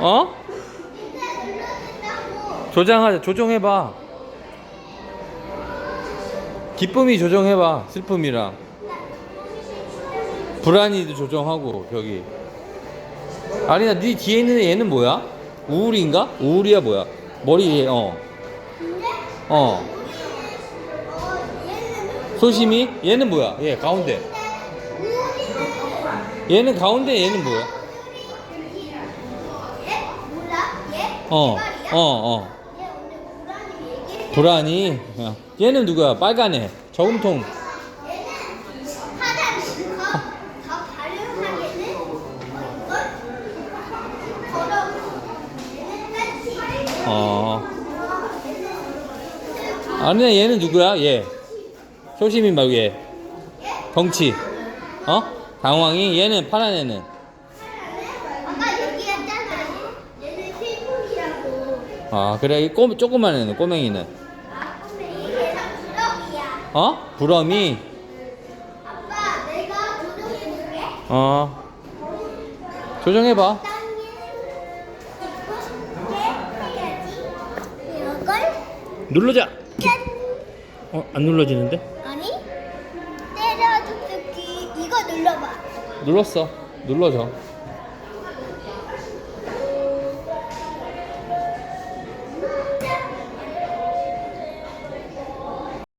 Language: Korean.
어? 조장하자. 조정해봐. 기쁨이 조정해봐. 슬픔이랑. 불안이도 조정하고 벽이. 아리나 네 뒤에 있는 얘는 뭐야? 우울인가? 우울이야 뭐야? 머리 어. 어. 소심이? 얘는 뭐야? 얘 가운데. 얘는 가운데 얘는 뭐야? 어. 어, 어. 불안이. 어. 얘는 누구야? 빨간 애. 저금통. 어. 아니야 얘는 누구야? 얘. 소심이 말고 얘. 덩치. 어? 당황이 얘는 파란 애는. 아까 얘기했잖아. 얘는 실품이라고. 아 그래 이 꼬, 조그만 애는 꼬맹이는. 아, 근데 얘가 부럽이야. 어? 부러미. 아빠, 내가 조정해줄게. 어. 조정해봐. 해야지. 이걸 눌러자. 짠. 어? 안 눌러지는데? 아니, 때려주기 이거 눌러봐. 눌렀어. 눌러줘.